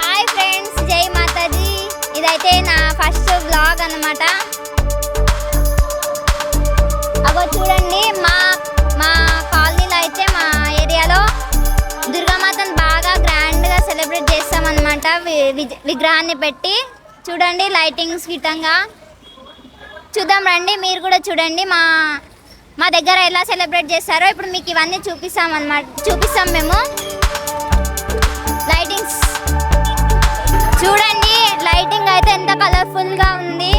Hi friends జై మాతాజీ. ఇదైతే నా ఫస్ట్ బ్లాగ్ అన్నమాట. అగో చూడండి మా మా కాలనీలో అయితే మా ఏరియాలో దుర్గామాతను బాగా గ్రాండ్గా సెలబ్రేట్ చేస్తామన్నమాట. వి- విగ్రహాన్ని పెట్టి. చూడండి లైటింగ్స్ గిట్టంగా చూద్దాం రండి మీరు కూడా చూడండి. మా మా దగ్గర ఎలా సెలబ్రేట్ చేస్తారో ఇప్పుడు మీకు ఇవన్నీ చూపిస్తాం అన్నమాట. చూపిస్తాం మేము. లైటింగ్స్ చూడండి లైటింగ్ అయితే ఎంత కలర్ఫుల్గా ఉంది.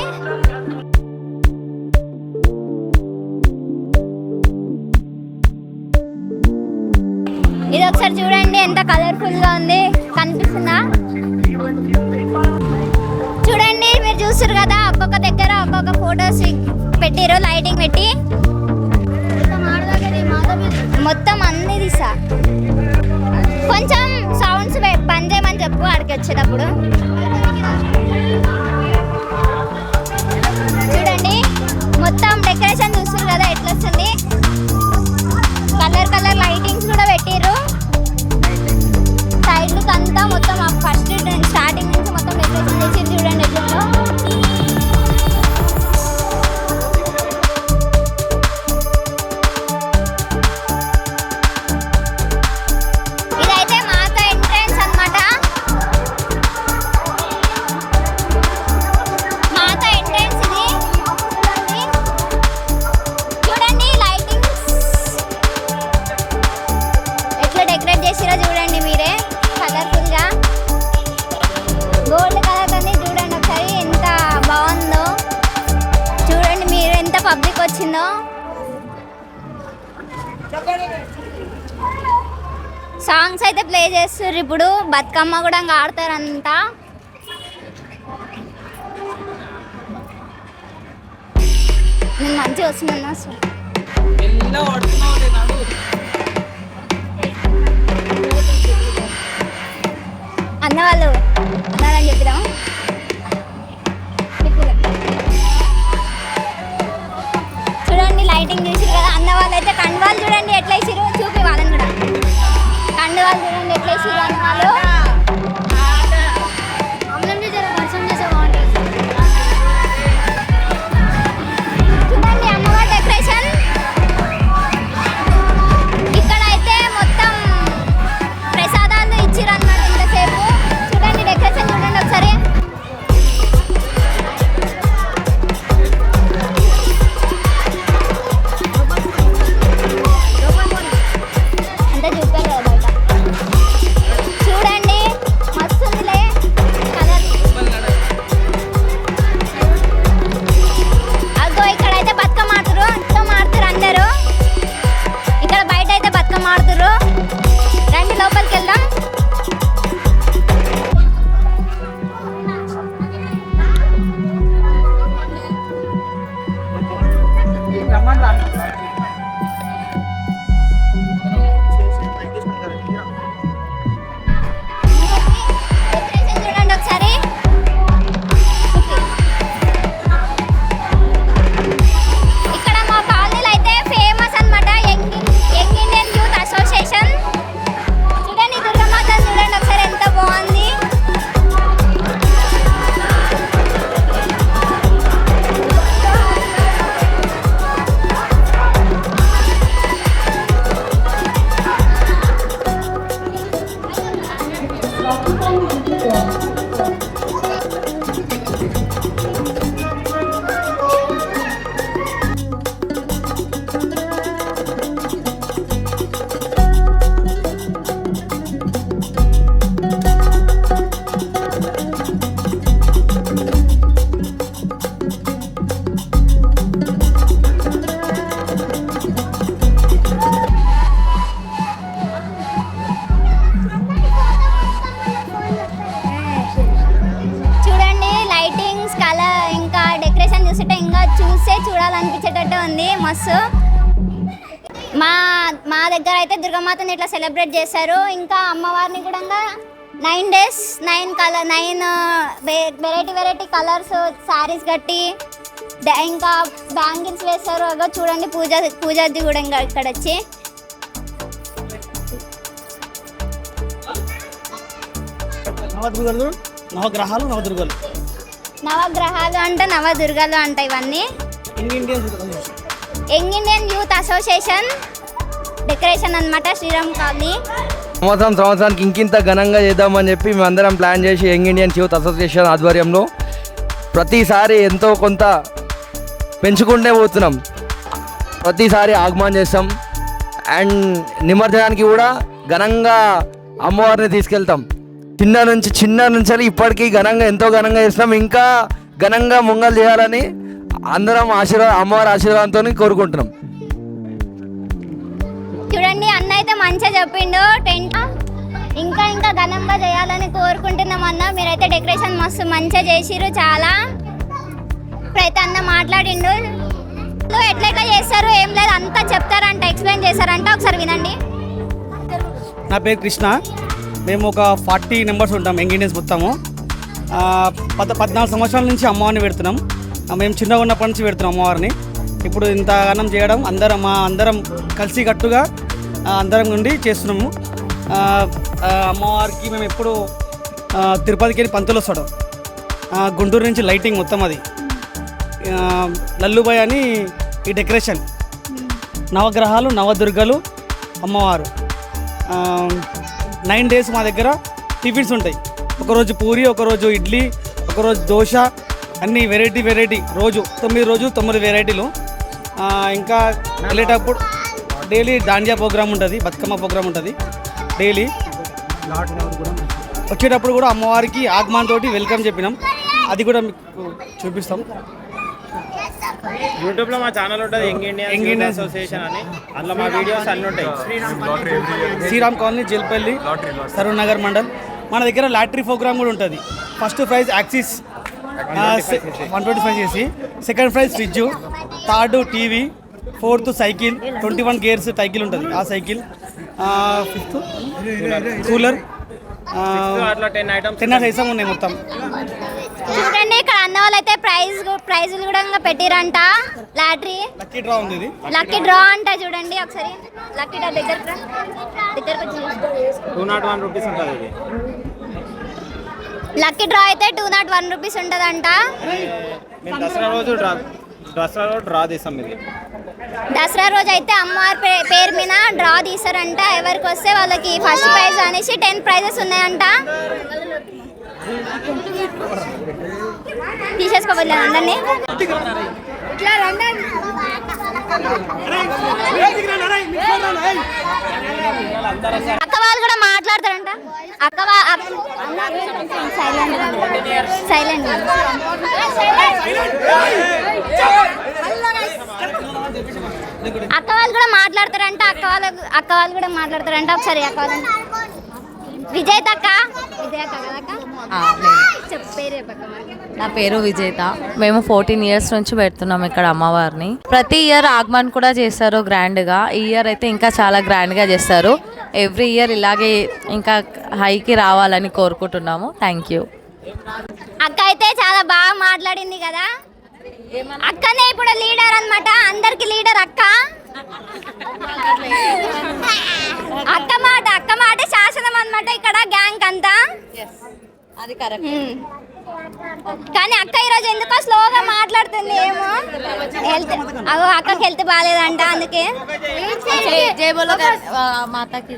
ఇది ఒకసారి చూడండి ఎంత కలర్ఫుల్గా ఉంది. కనిపిస్తుందా? చూడండి మీరు చూస్తారు కదా ఒక్కొక్క దగ్గర ఒక ఫొటోస్ పెట్టిరు లైటింగ్ పెట్టి. మొత్తం అన్ని తీసా. కొంచెం సౌండ్స్ పని చేయమని చెప్పు అక్కడికి వచ్చేటప్పుడు. చేస్తారు ఇప్పుడు? బతుకమ్మ కూడా ఇంకా ఆడతారంతా. నేను మంచిగా వస్తున్నాను అసలు? అన్న వాళ్ళు అన్నారని చెప్పిదాం చూడండి లైటింగ్ చూసిరు కదా? అన్న వాళ్ళు అయితే కండువాళ్ళు చూడండి ఎట్లా వేసిరు చూపి వాళ్ళని కూడా. ఉంది మస్తు మా మా దగ్గర అయితే దుర్గమాతని ఇట్లా సెలబ్రేట్ చేశారు. ఇంకా అమ్మవారిని కూడా nine days nine colour nine variety variety colours saris కట్టి ఇంకా బ్యాంగిల్స్ వేస్తారు అగో చూడండి పూజ పూజది కూడా ఇంకా ఇక్కడ వచ్చి నవదుర్గలు నవగ్రహాలు నవదుర్గలు. నవగ్రహాలు అంటే నవదుర్గాలు అంట ఇవన్నీ. Young Indian youth association decoration అనమాట శ్రీరామ్ కాలనీ. సంవత్సరం సంవత్సరానికి ఇంకింత ఘనంగా చేద్దామని చెప్పి మేమందరం ప్లాన్ చేసి యంగ్ ఇండియన్ యూత్ అసోసియేషన్ ఆధ్వర్యంలో ప్రతిసారి ఎంతో కొంత పెంచుకుంటే పోతున్నాం. ప్రతిసారి ఆగమనం చేస్తాం. అండ్ నిమజ్జనానికి కూడా ఘనంగా అమ్మవారిని తీసుకెళ్తాం. చిన్న నుంచి చిన్న నుంచి ఇప్పటికీ ఘనంగా ఎంతో ఘనంగా చేస్తున్నాం. ఇంకా ఘనంగా ముంగలు చేయాలని అందరం ఆశీర్వాద అమ్మవారి ఆశీర్వాదంతో కోరుకుంటున్నాం. చూడండి అన్న అయితే మంచిగా చెప్పిండు టెంట్ ఇంకా ఇంకా ఘనంగా చేయాలని కోరుకుంటున్నాం అన్న. మీరైతే డెకరేషన్ మస్తు మంచిగా చేసిర్రు చాలా. ఇప్పుడైతే అన్న మాట్లాడిండు. ఎట్లా ఎట్లా చేస్తారు ఏం లేదు అంతా చెప్తారంట ఎక్స్ప్లెయిన్ చేస్తారంట ఒకసారి వినండి. నా పేరు కృష్ణ. మేము ఒక ఫార్టీ మెంబర్స్ ఉంటాం యంగ్ ఇండియన్స్ మొత్తము. పద పద్నాలుగు సంవత్సరాల నుంచి అమ్మవారిని పెడుతున్నాం. మేము చిన్నగా ఉన్నప్పటి నుంచి పెడుతున్నాం అమ్మవారిని. ఇప్పుడు ఇంత గానం చేయడం అందరం మా అందరం కలిసి కట్టుగా అందరం నుండి చేస్తున్నాము. అమ్మవారికి మేము ఎప్పుడు తిరుపతికి వెళ్ళి పంతులు వస్తాడు. గుంటూరు నుంచి లైటింగ్ మొత్తం అది. లల్లుబాయ్ అని ఈ డెకరేషన్. నవగ్రహాలు నవదుర్గలు అమ్మవారు. నైన్ డేస్ మా దగ్గర టిఫిన్స్ ఉంటాయి. ఒకరోజు పూరి ఒకరోజు ఇడ్లీ ఒకరోజు దోశ అన్ని వెరైటీ వెరైటీ. రోజు తొమ్మిది రోజు తొమ్మిది వెరైటీలు. ఇంకా వెళ్ళేటప్పుడు డైలీ దాండియా ప్రోగ్రామ్ ఉంటుంది బతుకమ్మ ప్రోగ్రామ్ ఉంటుంది డైలీ. వచ్చేటప్పుడు కూడా అమ్మవారికి ఆగమాన్ తోటి వెల్కమ్ చెప్పినాం. అది కూడా మీకు చూపిస్తాం. యూట్యూబ్లో మా ఛానల్ ఉంటుంది young Indian young youth Indian association అని. అందులో మా వీడియోస్ అన్ని ఉంటాయి. శ్రీరామ్ కాలనీ జల్పల్లి సరూర్ నగర్ మండల్. మన దగ్గర లాటరీ ప్రోగ్రామ్ కూడా ఉంటుంది. First prize axis one twenty five చేసి. Second prize fridge third TV fourth cycle twenty one gears cycle ఉంటుంది. ఆ సైకిల్ ఫిఫ్త్ కూలర్ అట్లా టెన్ ఐటమ్స్ ఉన్నాయి మొత్తం. చూడండి ఇక్కడ అన్న వాళ్ళు అయితే ప్రైజ్ ప్రైజులు కూడా పెట్టిరంట. లాటరీ. లక్కీ డ్రా ఉంది ఇది. లక్కీ డ్రా అంట చూడండి ఒకసారి. లక్కీ డ్రా దగ్గరకు రా. దగ్గరకు వచ్చి చూసుకో. టూ నాట్ వన్ రూపీస్ ఉంటుంది ఇది. లక్కీ డ్రా అయితే టూ నాట్ వన్ రూపీస్ ఉంటుందంట. మేము దసరా రోజు డ్రా దసరా రోజు డ్రా తీస్తాం ఇది. దసరా రోజు అయితే అమ్మవారి పేరు మీద డ్రా తీస్తారంట ఎవరికి వస్తే వాళ్ళకి ఫస్ట్ ప్రైజ్ అనేసి టెన్ ప్రైజెస్ ఉన్నాయంట. తీసేసుకోవాలి అందరినీ. ఇట్లా రండి. వాళ్ళు కూడా మాట్లాడతారంట. అక్క సైలెంట్ అక్క వాళ్ళు కూడా మాట్లాడతారంట అక్క వాళ్ళ అక్క వాళ్ళు కూడా మాట్లాడతారంట. ఒకసారి అక్క వాళ్ళని. విజయ్ అక్క? అక్క. నా పేరు విజేత. మేము ఫోర్టీన్ ఇయర్స్ నుంచి పెడుతున్నాం ఇక్కడ అమ్మవారిని. ప్రతి ఇయర్ ఆగమన్ కూడా చేస్తారు గ్రాండ్గా. ఈ ఇయర్ అయితే ఇంకా చాలా గ్రాండ్గా చేస్తారు. ఎవ్రీ ఇయర్ ఇలాగే ఇంకా హైకి రావాలని కోరుకుంటున్నాము. థ్యాంక్ యూ అక్క అయితే చాలా బాగా మాట్లాడింది కదా? అక్కనే ఇప్పుడు లీడర్ అన్నమాట. అందరికి లీడర్ అక్క. అక్క మాట అక్క మాట శాసనం అన్నమాట ఇక్కడ గ్యాంగ్ అంతా. అది కరెక్ట్. కానీ అక్క ఈరోజు ఎందుకో స్లోగా మాట్లాడుతుంది ఏమో? హెల్త్ అగో అక్కకి హెల్త్ బాగాలేదంట అందుకే. మాతాకి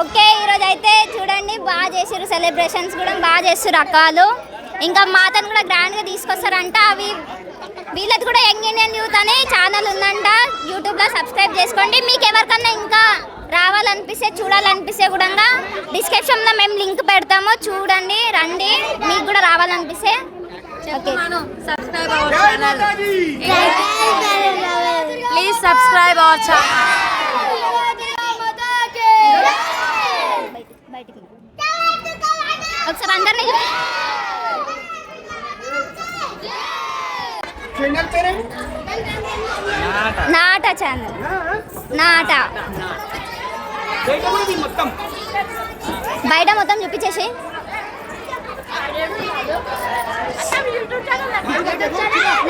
ఓకే ఈరోజు అయితే చూడండి బాగా చేసారు సెలబ్రేషన్స్ కూడా బాగా చేస్తారు అక్కలు. ఇంకా మాతను కూడా గ్రాండ్గా తీసుకొస్తారంట అవి వీళ్ళది కూడా యంగ్ ఇండియన్ యూత్ అనే ఛానల్ ఉందంట. యూట్యూబ్లో సబ్స్క్రైబ్ చేసుకోండి. మీకు ఎవరికన్నా ఇంకా రావాలనిపిస్తే చూడాలనిపిస్తే కూడా డిస్క్రిప్షన్లో మేము లింక్ పెడతాము. చూడండి రండి. మీకు కూడా రావాలనిపిస్తే. Please subscribe our channel. ఒకసారి అందరినీ చెప్పు. నాట ఛానల్. నాట. బయట మొత్తం చూపించేసి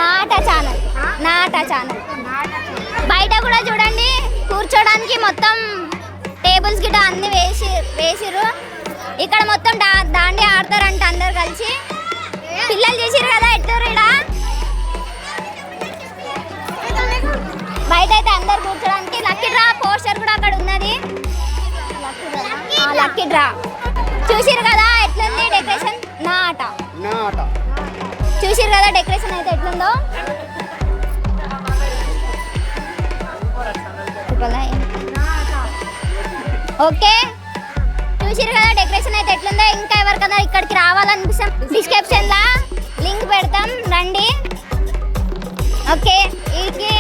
నాట ఛానల్. నాట ఛానల్. బయట కూడా చూడండి. కూర్చోడానికి మొత్తం టేబుల్స్ గిట్ట అన్ని వేసి వేసిర్రు. ఇక్కడ మొత్తం డా దాండి ఆడతారంట అందరు కలిసి. పిల్లలు చేసిర్రు కదా ఎట్టారు అందరు కూర్చోడానికి లక్కీ డ్రా పోస్టర్ కూడా అక్కడ ఉన్నది. ఆ, లక్కీ డ్రా. చూసిరు కదా ఎట్లుంది డెకరేషన్? నా ఆట. చూసిరు కదా డెకరేషన్ అయితే ఎట్లుందో? ఓకే. చూసిరు కదా డెకరేషన్ అయితే ఎట్లుందో? ఇంకా ఎవరికైనా ఇక్కడికి రావాలనిపిస్తాం? డిస్క్రిప్షన్లో లింక్ పెడతాం. రండి. ఓకే. వీటికి